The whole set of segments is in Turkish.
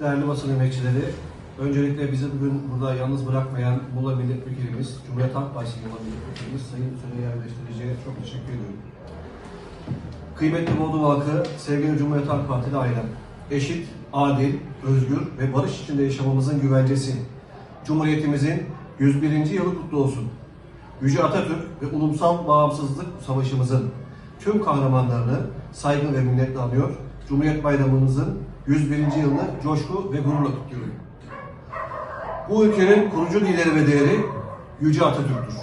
değerli basın emekçileri, öncelikle bizi bugün burada yalnız bırakmayan Muğla Milletvekilimiz, Cumhuriyet Halk Partisi Muğla Milletvekilimiz Sayın Süreyya Yerleştirici'ye çok teşekkür ediyorum. Kıymetli Bodrum halkı, sevgili Cumhuriyet Halk Partili ailem, eşit, adil, özgür ve barış içinde yaşamamızın güvencesi, Cumhuriyetimizin 101. yılı kutlu olsun. Yüce Atatürk ve ulusal bağımsızlık savaşımızın tüm kahramanlarını saygı ve minnetle anıyor. Cumhuriyet Bayramımızın 101. yılını coşku ve gururla kutluyorum. Bu ülkenin kurucu lideri ve değeri Yüce Atatürk'tür.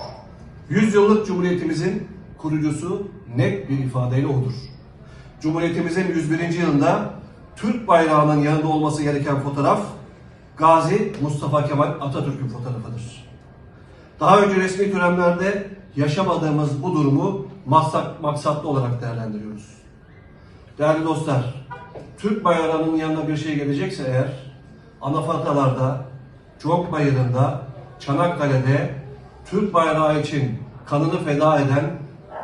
100 yıllık Cumhuriyetimizin kurucusu net bir ifadeyle odur. Cumhuriyetimizin 101. yılında Türk bayrağının yanında olması gereken fotoğraf Gazi Mustafa Kemal Atatürk'ün fotoğrafıdır. Daha önce resmi törenlerde yaşamadığımız bu durumu maksat, maksatlı olarak değerlendiriyoruz. Değerli dostlar, Türk bayrağının yanına bir şey gelecekse eğer, anafartalarda, Çok Bayırı'nda, Çanakkale'de Türk bayrağı için kanını feda eden,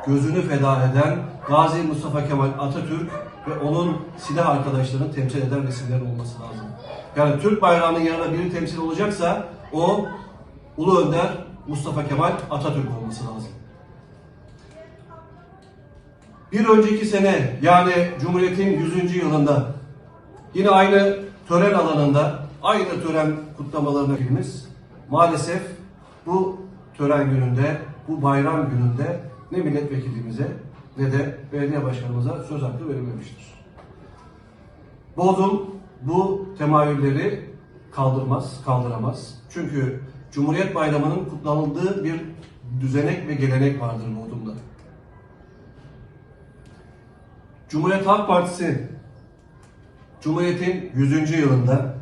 gözünü feda eden Gazi Mustafa Kemal Atatürk ve onun silah arkadaşlarını temsil eden resimler olması lazım. Yani Türk bayrağının yanına biri temsil olacaksa o Ulu Önder Mustafa Kemal Atatürk olması lazım. Bir önceki sene yani Cumhuriyet'in 100. yılında yine aynı tören alanında aynı tören kutlamalarına girmiş. Maalesef bu tören gününde, bu bayram gününde ne milletvekilimize ne de belediye başkanımıza söz hakkı verilmemiştir. Bodrum bu temayülleri kaldırmaz, kaldıramaz. Çünkü Cumhuriyet Bayramı'nın kutlanıldığı bir düzenek ve gelenek vardır Bodrum'da. Cumhuriyet Halk Partisi Cumhuriyet'in 100. yılında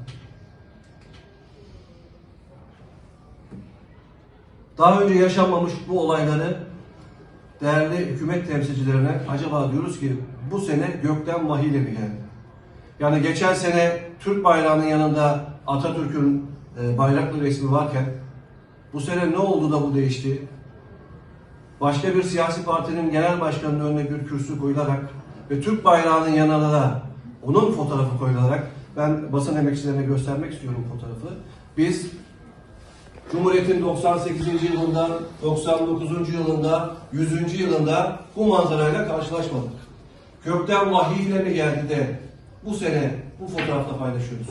daha önce yaşanmamış bu olayları değerli hükümet temsilcilerine acaba diyoruz ki bu sene gökten vahiyle mi geldi? Yani geçen sene Türk bayrağının yanında Atatürk'ün e, bayraklı resmi varken bu sene ne oldu da bu değişti? Başka bir siyasi partinin genel başkanının önüne bir kürsü koyularak ve Türk bayrağının yanına onun fotoğrafı koyularak ben basın emekçilerine göstermek istiyorum fotoğrafı. Biz Cumhuriyet'in 98. yılında, 99. yılında, 100. yılında bu manzarayla karşılaşmadık. Gökten vahiy ile mi geldi de bu sene bu fotoğrafla paylaşıyoruz.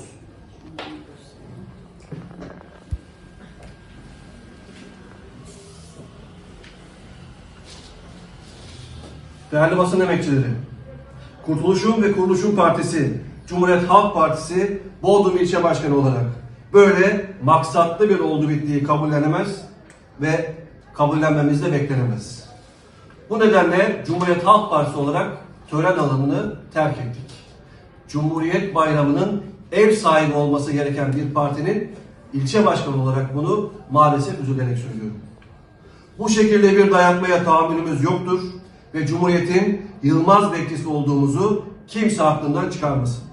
Değerli basın emekçileri, Kurtuluşun ve Kuruluşun Partisi, Cumhuriyet Halk Partisi Bodrum İlçe Başkanı olarak böyle maksatlı bir oldu bittiği kabullenemez ve kabullenmemiz de beklenemez. Bu nedenle Cumhuriyet Halk Partisi olarak tören alanını terk ettik. Cumhuriyet Bayramı'nın ev sahibi olması gereken bir partinin ilçe başkanı olarak bunu maalesef üzülerek söylüyorum. Bu şekilde bir dayatmaya tahammülümüz yoktur ve Cumhuriyet'in yılmaz bekçisi olduğumuzu kimse aklından çıkarmasın.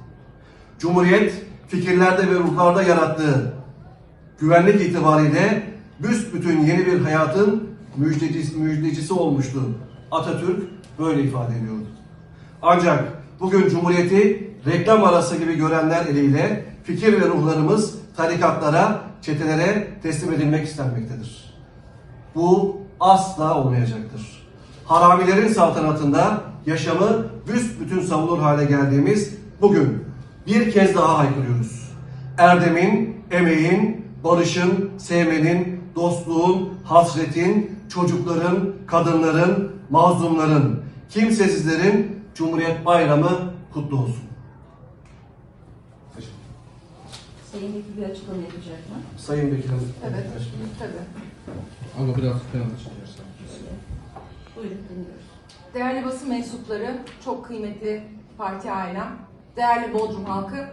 Cumhuriyet fikirlerde ve ruhlarda yarattığı güvenlik itibariyle büsbütün yeni bir hayatın müjdecisi, müjdecisi olmuştu. Atatürk böyle ifade ediyordu. Ancak bugün Cumhuriyeti reklam arası gibi görenler eliyle fikir ve ruhlarımız tarikatlara, çetelere teslim edilmek istenmektedir. Bu asla olmayacaktır. Haramilerin saltanatında yaşamı büsbütün savunur hale geldiğimiz bugün bir kez daha haykırıyoruz. Erdemin, emeğin, barışın, sevmenin, dostluğun, hasretin, çocukların, kadınların, mazlumların, kimsesizlerin Cumhuriyet Bayramı kutlu olsun. Sayın Vekil bir açıklama yapacak mı? Sayın Vekilim. Evet. Tabii. Ama biraz falan açılırsa. Dinliyoruz. Değerli basın mensupları, çok kıymetli parti ailem, değerli Bodrum halkı,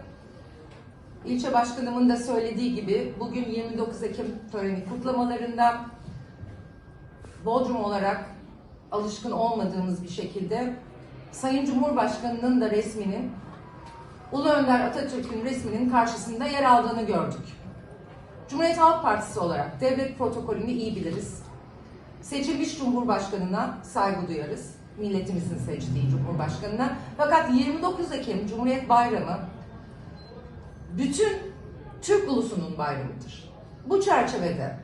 ilçe başkanımın da söylediği gibi bugün 29 Ekim töreni kutlamalarında Bodrum olarak alışkın olmadığımız bir şekilde Sayın Cumhurbaşkanı'nın da resminin Ulu Önder Atatürk'ün resminin karşısında yer aldığını gördük. Cumhuriyet Halk Partisi olarak devlet protokolünü iyi biliriz. Seçilmiş Cumhurbaşkanına saygı duyarız. Milletimizin seçtiği Cumhurbaşkanına. Fakat 29 Ekim Cumhuriyet Bayramı bütün Türk ulusunun bayramıdır. Bu çerçevede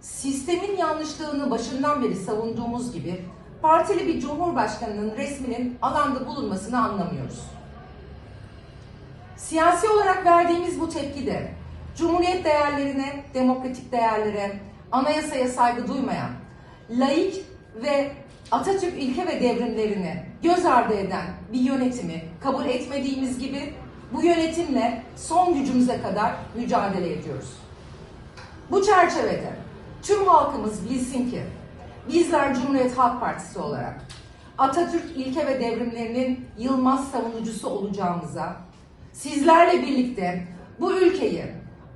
sistemin yanlışlığını başından beri savunduğumuz gibi partili bir cumhurbaşkanının resminin alanda bulunmasını anlamıyoruz. Siyasi olarak verdiğimiz bu tepki de Cumhuriyet değerlerine, demokratik değerlere, anayasaya saygı duymayan, laik ve Atatürk ilke ve devrimlerini göz ardı eden bir yönetimi kabul etmediğimiz gibi bu yönetimle son gücümüze kadar mücadele ediyoruz. Bu çerçevede tüm halkımız bilsin ki bizler Cumhuriyet Halk Partisi olarak Atatürk ilke ve devrimlerinin yılmaz savunucusu olacağımıza, sizlerle birlikte bu ülkeyi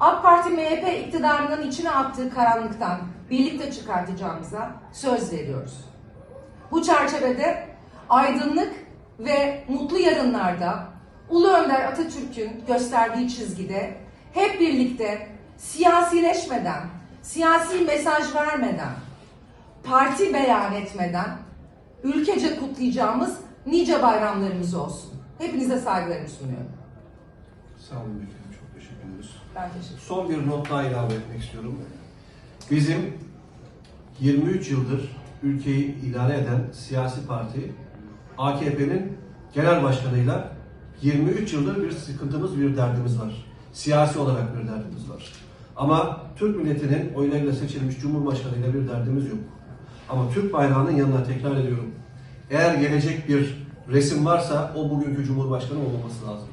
AK Parti MHP iktidarının içine attığı karanlıktan birlikte çıkartacağımıza söz veriyoruz. Bu çerçevede aydınlık ve mutlu yarınlarda Ulu Önder Atatürk'ün gösterdiği çizgide hep birlikte siyasileşmeden, siyasi mesaj vermeden, parti beyan etmeden ülkece kutlayacağımız nice bayramlarımız olsun. Hepinize saygılarımı sunuyorum. Sağ olun vekilim. Çok teşekkür ederiz. Teşekkür. Son bir not daha ilave etmek istiyorum. Bizim 23 yıldır ülkeyi idare eden siyasi parti AKP'nin genel başkanıyla 23 yıldır bir sıkıntımız, bir derdimiz var. Siyasi olarak bir derdimiz var. Ama Türk milletinin oylarıyla seçilmiş Cumhurbaşkanıyla bir derdimiz yok. Ama Türk bayrağının yanına tekrar ediyorum. Eğer gelecek bir resim varsa o bugünkü Cumhurbaşkanı olmaması lazım.